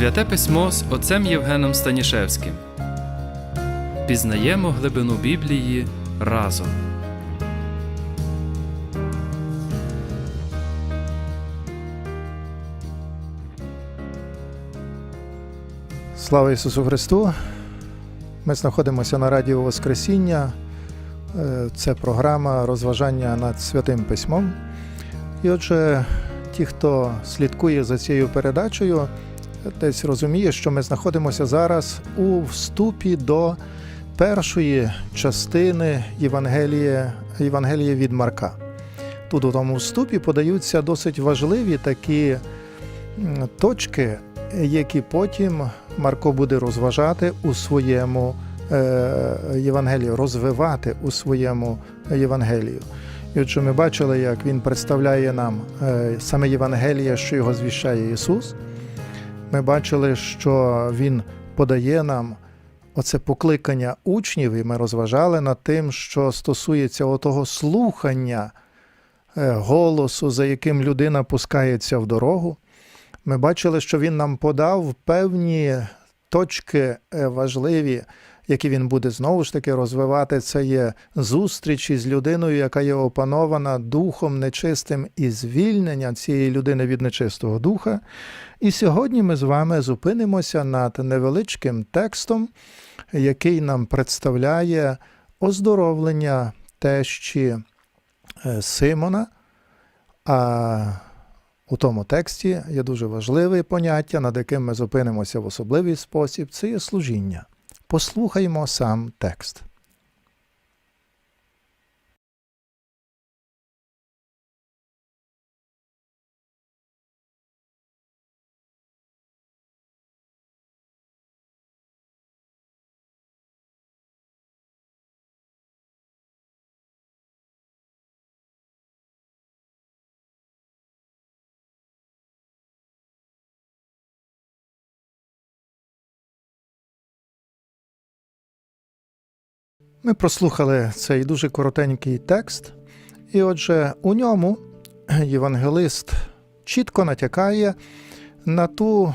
Святе письмо з отцем Євгеном Станішевським. Пізнаємо глибину Біблії разом. Слава Ісусу Христу! Ми знаходимося на Радіо Воскресіння. Е, Це програма розважання над святим письмом. І отже, ті, хто слідкує за цією передачею, десь розуміє, що ми знаходимося зараз у вступі до першої частини Євангелія, Євангелія від Марка. Тут у тому вступі подаються досить важливі такі точки, які потім Марко буде розважати у своєму е, Євангелію, розвивати у своєму Євангелію. І отже, ми бачили, як він представляє нам е, саме Євангеліє, що його звіщає Ісус. Ми бачили, що Він подає нам оце покликання учнів, і ми розважали над тим, що стосується отого слухання е, голосу, за яким людина пускається в дорогу. Ми бачили, що він нам подав певні точки е, важливі, які він буде знову ж таки розвивати. Це є зустрічі з людиною, яка є опанована духом нечистим і звільнення цієї людини від нечистого духа. І сьогодні ми з вами зупинимося над невеличким текстом, який нам представляє оздоровлення тещі е, Симона. А у тому тексті є дуже важливе поняття, над яким ми зупинимося в особливий спосіб, це є служіння. Послухаймо сам текст. Ми прослухали цей дуже коротенький текст, і отже, у ньому євангелист чітко натякає на ту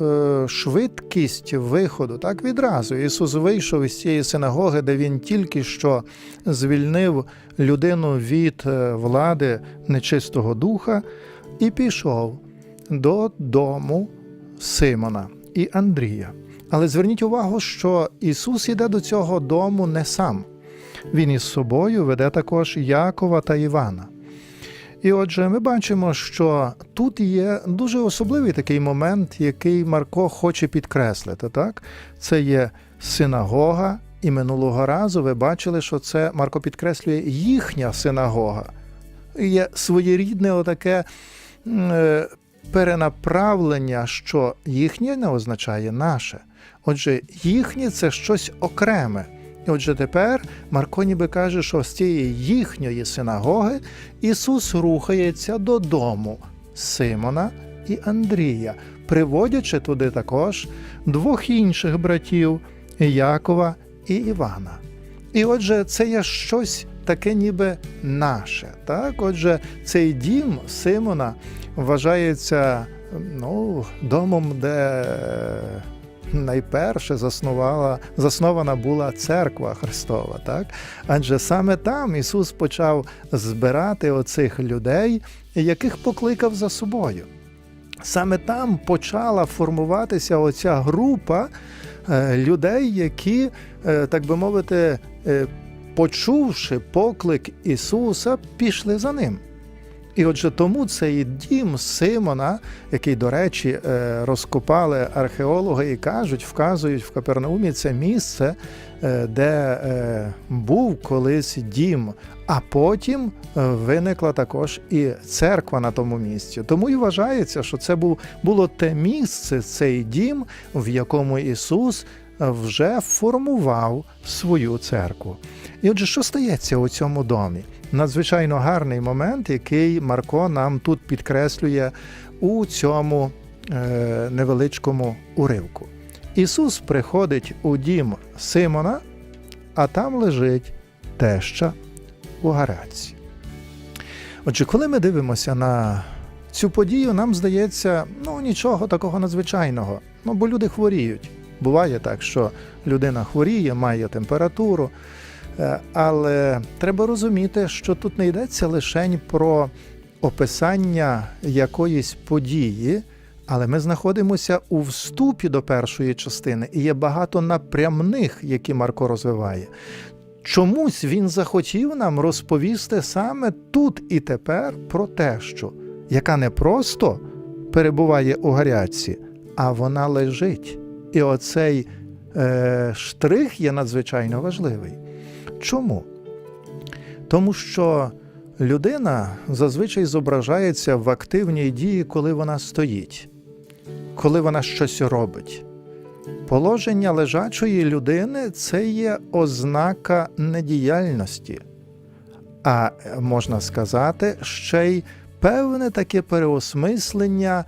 е, швидкість виходу. Так відразу Ісус вийшов із цієї синагоги, де Він тільки що звільнив людину від е, влади нечистого духа, і пішов до дому Симона і Андрія. Але зверніть увагу, що Ісус іде до цього дому не сам. Він із собою веде також Якова та Івана. І отже, ми бачимо, що тут є дуже особливий такий момент, який Марко хоче підкреслити. Так? Це є синагога, і минулого разу ви бачили, що це Марко підкреслює їхня синагога. Є своєрідне отаке е, перенаправлення, що їхнє не означає наше. Отже, їхнє це щось окреме. І отже, тепер Марко ніби каже, що з цієї їхньої синагоги Ісус рухається додому Симона і Андрія, приводячи туди також двох інших братів Якова і Івана. І отже, це є щось таке, ніби наше. Так? Отже, цей дім Симона вважається ну, домом, де найперше заснувала, заснована була церква Христова. Так? Адже саме там Ісус почав збирати оцих людей, яких покликав за собою. Саме там почала формуватися оця група е, людей, які, е, так би мовити, е, почувши поклик Ісуса, пішли за ним. І отже, тому цей дім Симона, який, до речі, е, розкопали археологи і кажуть, вказують в Капернаумі це місце, е, де е, був колись дім, а потім виникла також і церква на тому місці. Тому і вважається, що це було те місце, цей дім, в якому Ісус вже формував свою церкву. І отже, що стається у цьому домі? Надзвичайно гарний момент, який Марко нам тут підкреслює у цьому е, невеличкому уривку. Ісус приходить у дім Симона, а там лежить теща у гараці. Отже, коли ми дивимося на цю подію нам здається, ну нічого такого надзвичайного. Ну, бо люди хворіють. Буває так, що людина хворіє, має температуру. Е, Але треба розуміти, що тут не йдеться лише про описання якоїсь події, але ми знаходимося у вступі до першої частини, і є багато напрямних, які Марко розвиває. Чомусь він захотів нам розповісти саме тут і тепер про те, що яка не просто перебуває у гарячці, а вона лежить. І оцей е, штрих є надзвичайно важливий. Чому? Тому що людина зазвичай зображається в активній дії, коли вона стоїть, коли вона щось робить. Положення лежачої людини це є ознака недіяльності, а можна сказати, ще й певне таке переосмислення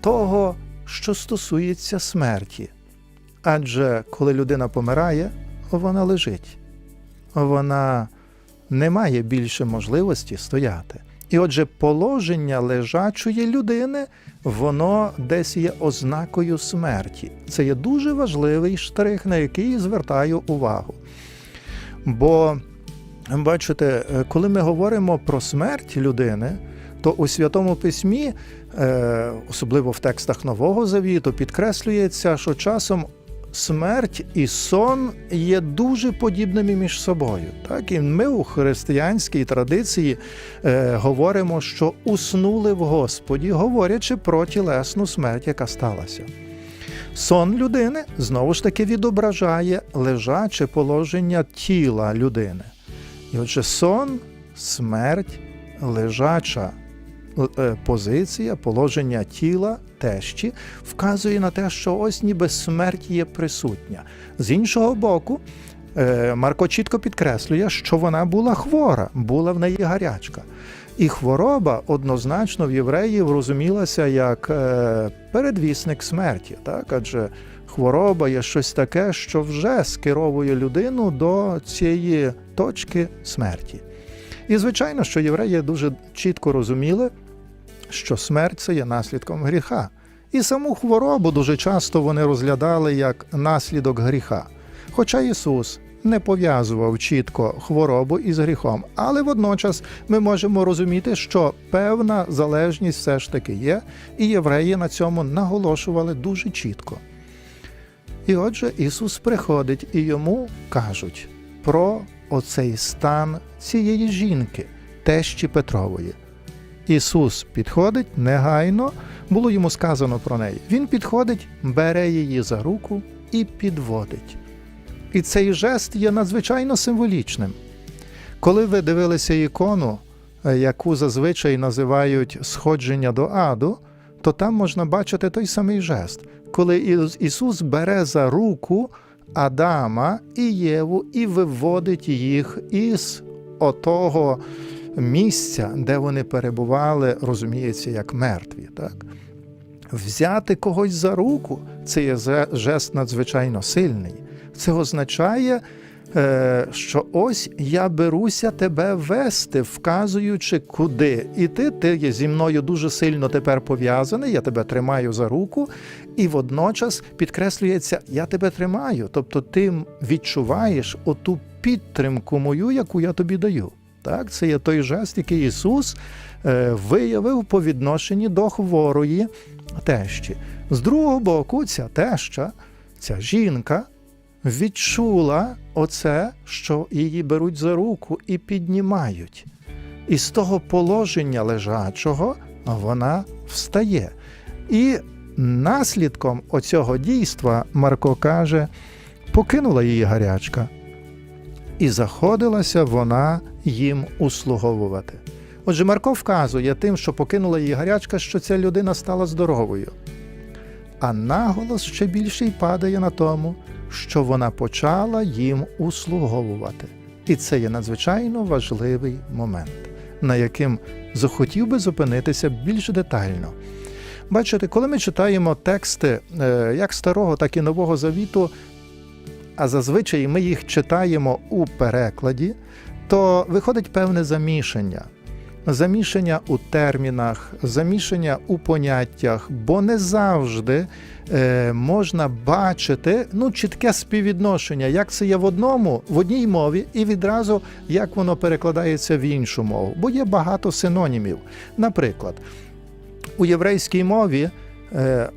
того, що стосується смерті. Адже коли людина помирає, вона лежить, вона не має більше можливості стояти. І отже, положення лежачої людини, воно десь є ознакою смерті. Це є дуже важливий штрих, на який звертаю увагу. Бо, бачите, е, коли ми говоримо про смерть людини, то у Святому Письмі, е, особливо в текстах Нового Завіту, підкреслюється, що часом смерть і сон є дуже подібними між собою. Так? І ми у християнській традиції е, говоримо, що уснули в Господі, говорячи про тілесну смерть, яка сталася. Сон людини знову ж таки відображає лежаче положення тіла людини. І отже, сон, смерть, лежача позиція, положення тіла, тещі вказує на те, що ось ніби смерть є присутня. З іншого боку, е, Марко чітко підкреслює, що вона була хвора, була в неї гарячка. І хвороба однозначно в євреїв розумілася як е, передвісник смерті, так? адже хвороба є щось таке, що вже скеровує людину до цієї точки смерті. І звичайно, що євреї дуже чітко розуміли, що смерть це є наслідком гріха. І саму хворобу дуже часто вони розглядали як наслідок гріха. Хоча Ісус не пов'язував чітко хворобу із гріхом, але водночас ми можемо розуміти, що певна залежність все ж таки є, і євреї на цьому наголошували дуже чітко. І отже, Ісус приходить і йому кажуть про оцей стан цієї жінки, тещі Петрової. Ісус підходить негайно, було йому сказано про неї. Він підходить, бере її за руку і підводить. І цей жест є надзвичайно символічним. Коли ви дивилися ікону, е, яку зазвичай називають сходження до аду, то там можна бачити той самий жест, коли Ісус бере за руку Адама і Єву і виводить їх із отого місця, де вони перебували, розуміється, як мертві. Так? Взяти когось за руку це є жест надзвичайно сильний. Це означає, е, що ось я беруся тебе вести, вказуючи куди. І ти, ти є зі мною дуже сильно тепер пов'язаний, я тебе тримаю за руку, і водночас підкреслюється, я тебе тримаю. Тобто ти відчуваєш оту підтримку мою, яку я тобі даю. Так, це є той жест, який Ісус е, виявив по відношенні до хворої тещі. З другого боку, ця теща, ця жінка відчула оце, що її беруть за руку і піднімають. І з того положення лежачого вона встає. І наслідком оцього дійства Марко каже, покинула її гарячка, і заходилася вона їм услуговувати. Отже, Марко вказує тим, що покинула її гарячка, що ця людина стала здоровою. А наголос ще більший падає на тому, що вона почала їм услуговувати. І це є надзвичайно важливий момент, на яким захотів би зупинитися більш детально. Бачите, коли ми читаємо тексти е, як Старого, так і Нового Завіту, а зазвичай ми їх читаємо у перекладі, то виходить певне замішання. замішання у термінах, замішання у поняттях, бо не завжди е, можна бачити ну, чітке співвідношення, як це є в одному, в одній мові, і відразу як воно перекладається в іншу мову. Бо є багато синонімів. Наприклад, у єврейській мові е,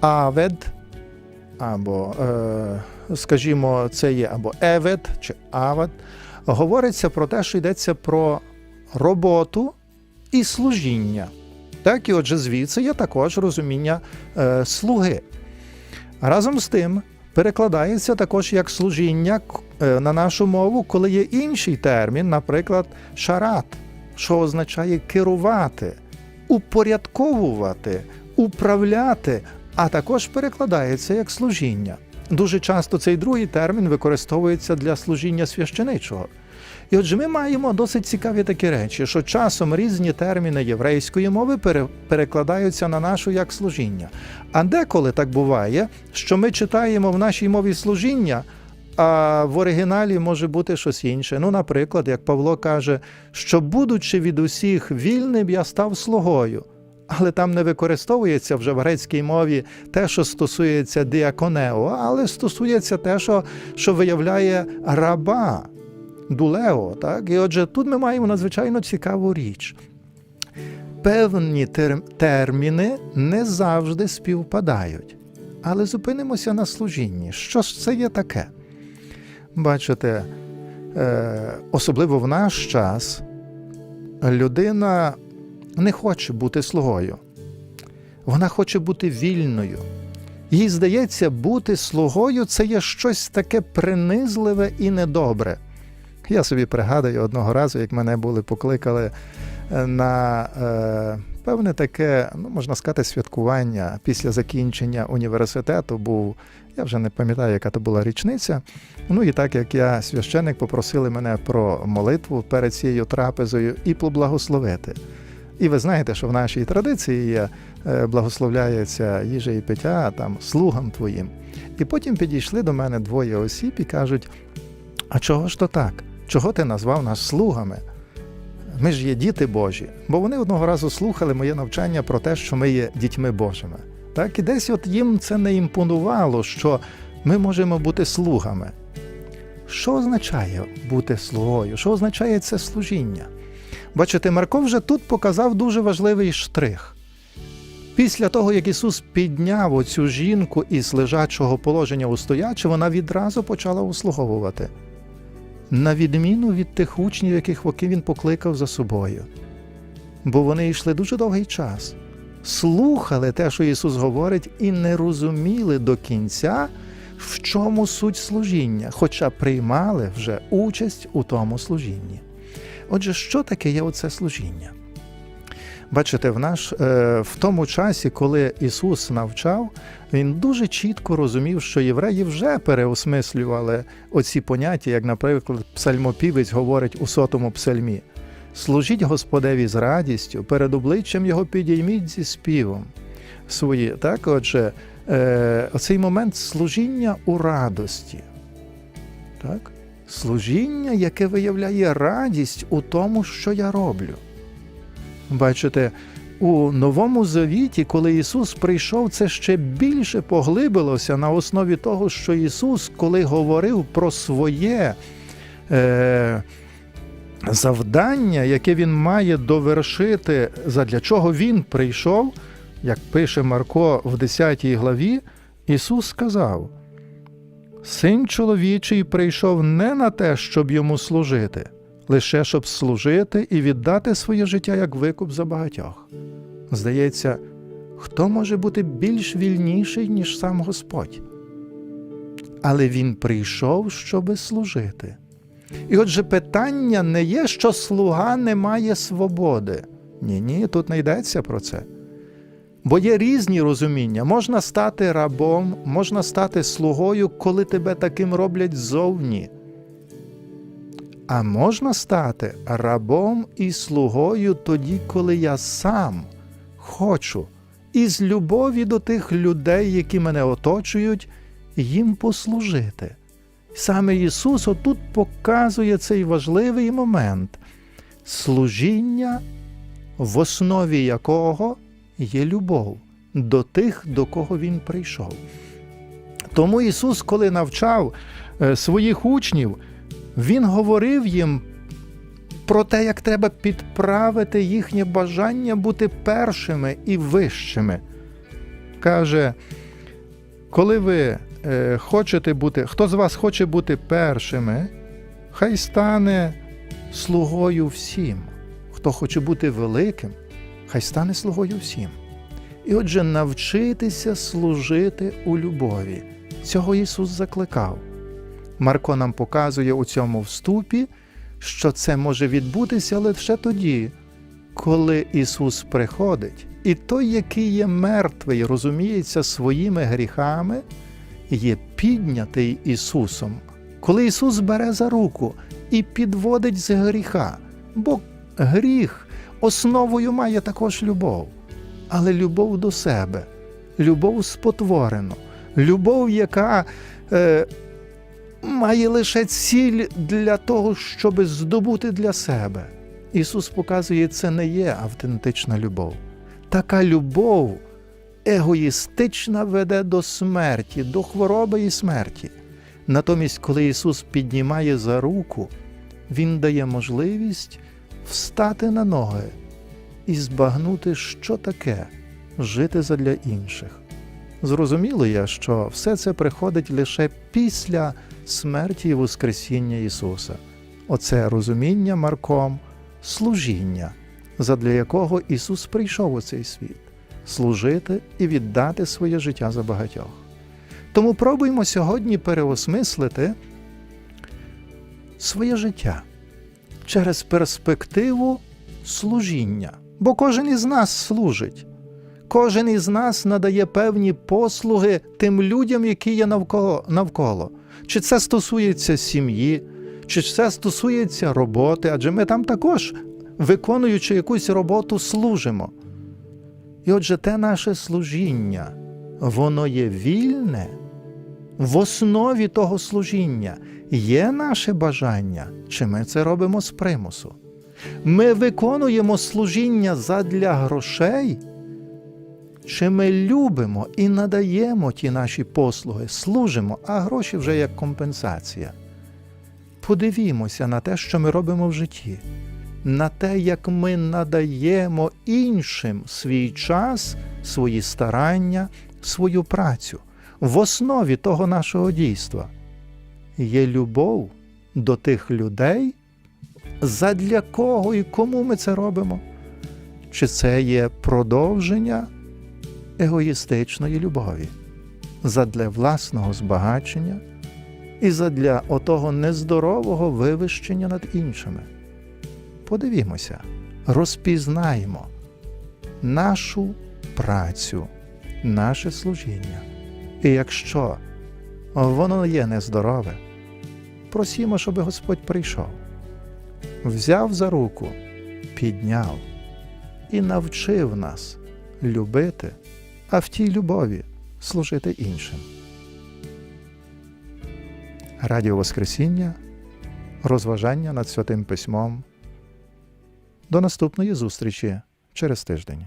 авед, або, е, скажімо, це є або евед чи авед, говориться про те, що йдеться про роботу і служіння. Так, і отже, звідси є також розуміння е, слуги. Разом з тим, перекладається також як служіння е, на нашу мову, коли є інший термін, наприклад, шарат, що означає керувати, упорядковувати, управляти, а також перекладається як служіння. Дуже часто цей другий термін використовується для служіння священичого. І отже, ми маємо досить цікаві такі речі, що часом різні терміни єврейської мови пере- перекладаються на нашу як служіння. А деколи так буває, що ми читаємо в нашій мові служіння, а в оригіналі може бути щось інше. Ну, наприклад, як Павло каже, що будучи від усіх вільним, я став слугою. Але там не використовується вже в грецькій мові те, що стосується діаконео, але стосується те, що, що виявляє раба, дулео. Так? І отже, тут ми маємо надзвичайно цікаву річ. Певні тер- терміни не завжди співпадають. Але зупинимося на служінні. Що ж це є таке? Бачите, е, особливо в наш час людина не хоче бути слугою. Вона хоче бути вільною. Їй здається, бути слугою це є щось таке принизливе і недобре. Я собі пригадую одного разу, як мене були покликали е, на е, певне таке, ну можна сказати, святкування після закінчення університету. Був, я вже не пам'ятаю, яка то була річниця. Ну і так як я священник, попросили мене про молитву перед цією трапезою і поблагословити. І ви знаєте, що в нашій традиції є е, благословляється їжа і пиття там слугам твоїм. І потім підійшли до мене двоє осіб і кажуть: а чого ж то так? Чого ти назвав нас слугами? Ми ж є діти Божі, бо вони одного разу слухали моє навчання про те, що ми є дітьми Божими. Так, і десь от їм це не імпонувало, що ми можемо бути слугами. Що означає бути слугою? Що означає це служіння? Бачите, Марко вже тут показав дуже важливий штрих. Після того, як Ісус підняв оцю жінку із лежачого положення у стояче, вона відразу почала услуговувати. На відміну від тих учнів, яких воки він покликав за собою. Бо вони йшли дуже довгий час, слухали те, що Ісус говорить, і не розуміли до кінця, в чому суть служіння, хоча приймали вже участь у тому служінні. Отже, що таке є оце служіння? Бачите, в наш е, в тому часі, коли Ісус навчав, він дуже чітко розумів, що євреї вже переосмислювали оці поняття, як, наприклад, псальмопівець говорить у сотому псальмі: служіть Господеві з радістю, перед обличчям його підійміть зі співом свої. Так, отже, е, оцей момент служіння у радості. Так? Служіння, яке виявляє радість у тому, що я роблю. Бачите, у Новому Завіті, коли Ісус прийшов, це ще більше поглибилося на основі того, що Ісус, коли говорив про своє е, завдання, яке Він має довершити, задля чого Він прийшов, як пише Марко в 10 главі, Ісус сказав: Син чоловічий прийшов не на те, щоб йому служити, лише щоб служити і віддати своє життя як викуп за багатьох. Здається, хто може бути більш вільніший, ніж сам Господь? Але він прийшов, щоби служити. І отже, питання не є, що слуга не має свободи. Ні, ні, тут не йдеться про це. Бо є різні розуміння. Можна стати рабом, можна стати слугою, коли тебе таким роблять ззовні. А можна стати рабом і слугою тоді, коли я сам хочу, із любові до тих людей, які мене оточують, їм послужити. Саме Ісус отут показує цей важливий момент служіння в основі якого є любов до тих, до кого Він прийшов. Тому Ісус, коли навчав е, своїх учнів, Він говорив їм про те, як треба підправити їхнє бажання бути першими і вищими. Каже, коли ви е, хочете бути, хто з вас хоче бути першими, хай стане слугою всім. Хто хоче бути великим, хай стане слугою всім. І отже, навчитися служити у любові. Цього Ісус закликав. Марко нам показує у цьому вступі, що це може відбутися лише тоді, коли Ісус приходить, і той, який є мертвий, розуміється своїми гріхами, є піднятий Ісусом, коли Ісус бере за руку і підводить з гріха, бо гріх основою має також любов, але любов до себе, любов спотворену, любов, яка е, має лише ціль для того, щоб здобути для себе. Ісус показує, це не є автентична любов. Така любов егоїстична веде до смерті, до хвороби і смерті. Натомість, коли Ісус піднімає за руку, Він дає можливість встати на ноги і збагнути, що таке жити задля інших. Зрозуміло я, що все це приходить лише після смерті і Воскресіння Ісуса. Оце розуміння Марком, служіння, задля якого Ісус прийшов у цей світ служити і віддати своє життя за багатьох. Тому пробуємо сьогодні переосмислити своє життя через перспективу служіння. Бо кожен із нас служить, кожен із нас надає певні послуги тим людям, які є навколо. навколо. Чи це стосується сім'ї, чи це стосується роботи, адже ми там також, виконуючи якусь роботу, служимо. І отже, те наше служіння, воно є вільне, в основі того служіння є наше бажання, чи ми це робимо з примусу. Ми виконуємо служіння задля грошей, чи ми любимо і надаємо ті наші послуги, служимо, а гроші вже як компенсація. Подивімося на те, що ми робимо в житті, на те, як ми надаємо іншим свій час, свої старання, свою працю. В основі того нашого дійства є любов до тих людей, задля кого і кому ми це робимо? Чи це є продовження егоїстичної любові, задля власного збагачення і задля отого нездорового вивищення над іншими? Подивімося, розпізнаємо нашу працю, наше служіння. І якщо воно є нездорове, просімо, щоб Господь прийшов, взяв за руку, підняв і навчив нас любити, а в тій любові служити іншим. Радіо Воскресіння, розважання над Святим Письмом. До наступної зустрічі через тиждень.